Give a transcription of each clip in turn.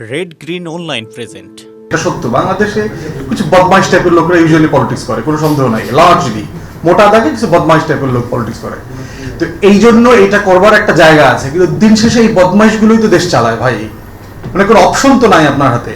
Red green online present এটা সত্য। বাংলাদেশে কিছু বদমাইশ টাইপের লোকরা ইউজুয়ালি পলিটিক্স করে, কোনো সন্দেহ নাই লার্জলি মোটা দাগে কিছু বদমাইশ টাইপের লোক পলিটিক্স করে। তো এই জন্য এটা করবার একটা জায়গা আছে, কিন্তু দিন শেষে এই বদমাইশগুলোই তো দেশ চালায় ভাই। মানে কোনো অপশন তো নাই আপনার হাতে।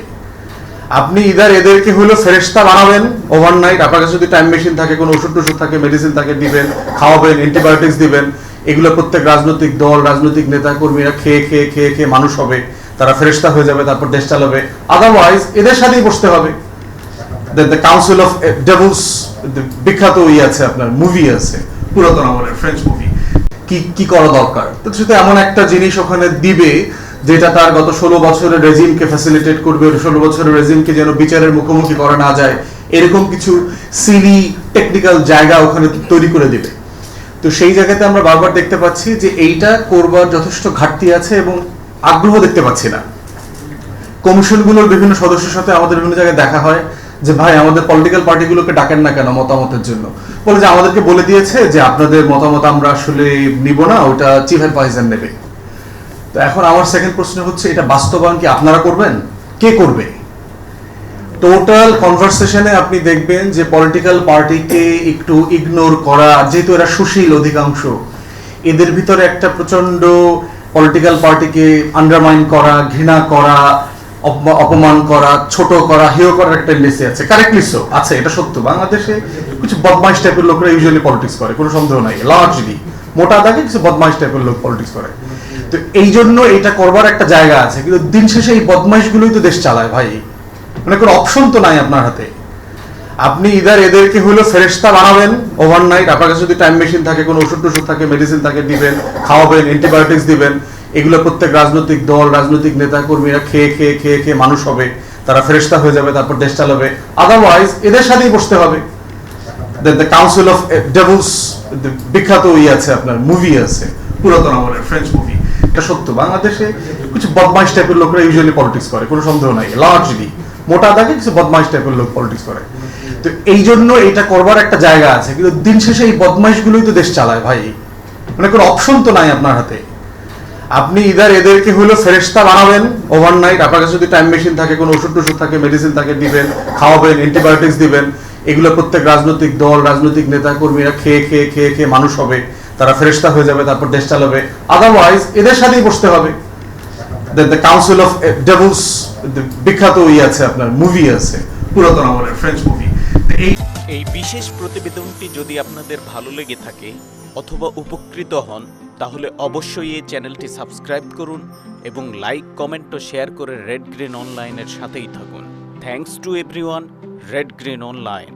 আপনি ইদার এদেরকে হলো ফেরেস্তা বানাবেন ওভারনাইট আপনার কাছে যদি টাইম মেশিন থাকে, কোনো ওষুধ টষুধ থাকে মেডিসিন থাকে দিবেন, খাওয়াবেন অ্যান্টিবায়োটিক্স দিবেন, এগুলো প্রত্যেক রাজনৈতিক দল, রাজনৈতিক নেতা কর্মীরা খেয়ে খেয়ে খেয়ে খেয়ে মানুষ হবে। তারা ফেরেস্তা হয়ে যাবে, তারপর দেশ চালাবে। আদারওয়াইজ এদের সাথেই বসতে হবে। দ্য কাউন্সিল অফ ডেভলস বিখ্যাত ই আছে আপনার মুভি আছে, পুরাতন আমলের ফ্রেঞ্চ মুভি কি কি করা দরকার? তো সেটা এমন একটা জিনিস ওখানে দিবে, যেটা তার গত ষোলো বছরের রেজিমকে ফ্যাসিলিটেট করবে ষোলো বছরের রেজিমকে যেন বিচারের মুখোমুখি করা না যায়। এরকম কিছু সিলি টেকনিক্যাল জায়গা ওখানে তৈরি করে দিবে। তো সেই জায়গাতে আমরা বারবার দেখতে পাচ্ছি যে এইটা করবার যথেষ্ট ঘাটতি আছে এবং আগ্রহ দেখতে পাচ্ছি না। কমিশনগুলোর বিভিন্ন সদস্যের সাথে আমাদের বিভিন্ন জায়গায় দেখা হয় যে, ভাই, আমাদের পলিটিক্যাল পার্টিগুলোকে ডাকেন না কেন মতামতের জন্য? বলে যে, আমাদেরকে বলে দিয়েছে যে, আপনাদের মতামত আমরা আসলে নিব না, ওটা চিফ অ্যাডভাইজার নেবে। তো এখন আমার সেকেন্ড প্রশ্ন হচ্ছে, এটা বাস্তবায়ন কি আপনারা করবেন? কে করবে? টোটাল কনভারসেশনে আপনি দেখবেন যে পলিটিক্যাল পার্টিকে একটু ইগনোর করা, যেহেতু এরা সুশীল অধিকাংশ, এদের ভিতরে একটা প্রচণ্ড পলিটিক্যাল পার্টিকে আন্ডারমাইন করা, ঘৃণা করা অপমা- অপমান করা, ছোট করা, হেয় করার একটা টেন্ডেন্সি আছে। কারেক্টলি সো আছে এটা সত্য। বাংলাদেশে কিছু বদমাইশ টাইপের লোকরা ইউজুয়ালি পলিটিক্স করে, কোনো সন্দেহ নাই। লার্জলি মোটা দাগে কিছু বদমাইশ টাইপের লোক পলিটিক্স করে। তো এই জন্য এটা করবার একটা জায়গা আছে। কিন্তু দিন শেষে এই বদমাইশগুলোই তো দেশ চালায় ভাই। মানে কোনো অপশন তো নাই আপনার হাতে। আপনি ইদার এদেরকে হলো ফেরেস্তা বানাবেন ওভারনাইট আপনার কাছে যদি টাইম মেশিন থাকে, কোনো ওষুধ টষুধ থাকে মেডিসিন থাকে, দিবেন, খাওয়াবেন অ্যান্টিবায়োটিক্স দিবেন, এগুলো প্রত্যেক রাজনৈতিক দল, রাজনৈতিক নেতা কর্মীরা খেয়ে খেয়ে খেয়ে খেয়ে মানুষ হবে, তারা ফেরেস্তা হয়ে যাবে, তারপর দেশ চালাবে। আদারওয়াইজ এদের সাথেই বসতে হবে। Then the council of devils বিখ্যাত ই আছে আপনার মুভি আছে, পুরাতন আমলের ফ্রেঞ্চ মুভি এটা সত্য, বাংলাদেশে কিছু বদমাইশ টাইপের লোকরা ইউজুয়ালি পলিটিক্স করে, কোনো সন্দেহ নাই লার্জলি মোটা দাগে কিছু বদমাইশ টাইপের লোক পলিটিক্স করে। তো এই জন্য এটা করবার একটা জায়গা আছে। কিন্তু দিন শেষে এই বদমাইশগুলোই তো দেশ চালায় ভাই। মানে কোনো অপশন তো নাই আপনার হাতে। আপনি ইদার এদেরকে হলো ফেরেস্তা বানাবেন ওভারনাইট আপনার কাছে যদি টাইম মেশিন থাকে, কোনো ওষুধ টষুধ থাকে মেডিসিন থাকে দিবেন, খাওয়াবেন অ্যান্টিবায়োটিক্স দিবেন, এগুলো প্রত্যেক রাজনৈতিক দল, রাজনৈতিক নেতা, কর্মীরা খেয়ে খেয়ে খেয়ে খেয়ে মানুষ হবে। তারা ফেরেস্তা হয়ে যাবে, তারপর দেশ চালাবে। আদারওয়াইজ এদের সাথেই বসতে হবে। দ্য কাউন্সিল অফ ডেভলস বিখ্যাত ই আছে আপনার মুভি আছে, পুরাতন আমলের ফ্রেঞ্চ মুভি এই এই বিশেষ প্রতিবেদনটি যদি আপনাদের ভালো লেগে থাকে অথবা উপকৃত হন, তাহলে অবশ্যই এই চ্যানেলটি সাবস্ক্রাইব করুন এবং লাইক, কমেন্ট ও শেয়ার করে রেড গ্রিন অনলাইনের সাথেই থাকুন। Thanks to everyone red green online